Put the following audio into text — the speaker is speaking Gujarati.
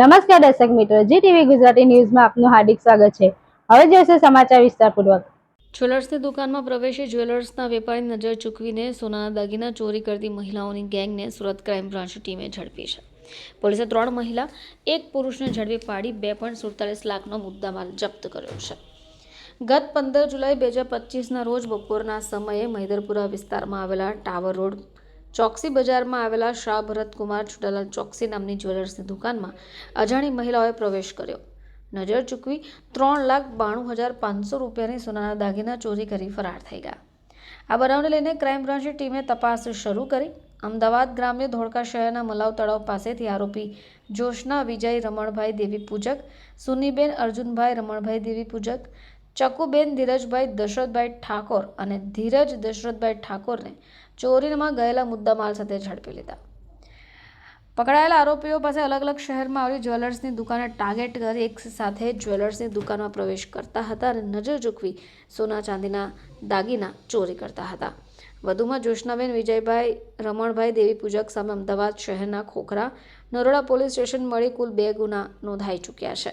નમસ્કાર દર્શક મિત્રો જી ટીવી ગુજરાતી ન્યૂઝમાં આપનું હાર્દિક સ્વાગત છે. હવે જોઈશું સમાચાર વિસ્તારપૂર્વક. જ્વેલર્સની દુકાનમાં પ્રવેશી જ્વેલર્સના વેપારી નજર ચૂકવીને સોનાના દાગીના ચોરી કરતી મહિલાઓની ગેંગને સુરત ક્રાઇમ બ્રાન્ચ ટીમે ઝડપી છે. પોલીસે ત્રણ મહિલા, એક પુરુષને ઝડપી પાડી બે પોઈન્ટ સુડતાલીસ લાખનો મુદ્દામાલ જપ્ત કર્યો છે. ગત પંદર જુલાઈ બે હજાર પચીસના રોજ બપોરના સમયે મહિદરપુરા વિસ્તારમાં આવેલા ટાવર રોડ ચોકસી બજારમાં આવેલા શાહ ભરતકુમાર ચુડાલાલ ચોકસી નામની જ્વેલર્સની દુકાનમાં અજાણી મહિલાઓએ પ્રવેશ કર્યો. નજર ચૂકવી ત્રણ લાખ બાણું હજાર પાંચસો રૂપિયાની સોનાના દાગીના ચોરી કરી ફરાર થઈ ગયા. આ બનાવને લઈને ક્રાઇમ બ્રાન્ચની ટીમે તપાસ શરૂ કરી. અમદાવાદ ગ્રામ્ય ધોળકા શહેરના મલાવ તળાવ પાસેથી આરોપી જોશના વિજય રમણભાઈ દેવી પૂજક, સુનીબેન અર્જુનભાઈ રમણભાઈ દેવી પૂજક ચકુબેન ધીરજભાઈ દશરથભાઈ ઠાકોર અને ધીરજ દશરથભાઈ ઠાકોરને ચોરીમાં ગયેલા મુદ્દામાલ સાથે ઝડપી લીધા. પકડાયેલા આરોપીઓ પાસે અલગ અલગ શહેરમાં આવેલી જ્વેલર્સની દુકાને ટાર્ગેટ કરી એક સાથે જ્વેલર્સની દુકાનમાં પ્રવેશ કરતા હતા અને નજર ચૂકવી સોના ચાંદીના દાગીના ચોરી કરતા હતા. વધુમાં જોશનાબેન વિજયભાઈ, રમણભાઈ દેવી પૂજક સામે અમદાવાદ શહેરના ખોખરા નરોડા પોલીસ સ્ટેશન મળી કુલ બે ગુના નોંધાઈ ચૂક્યા છે.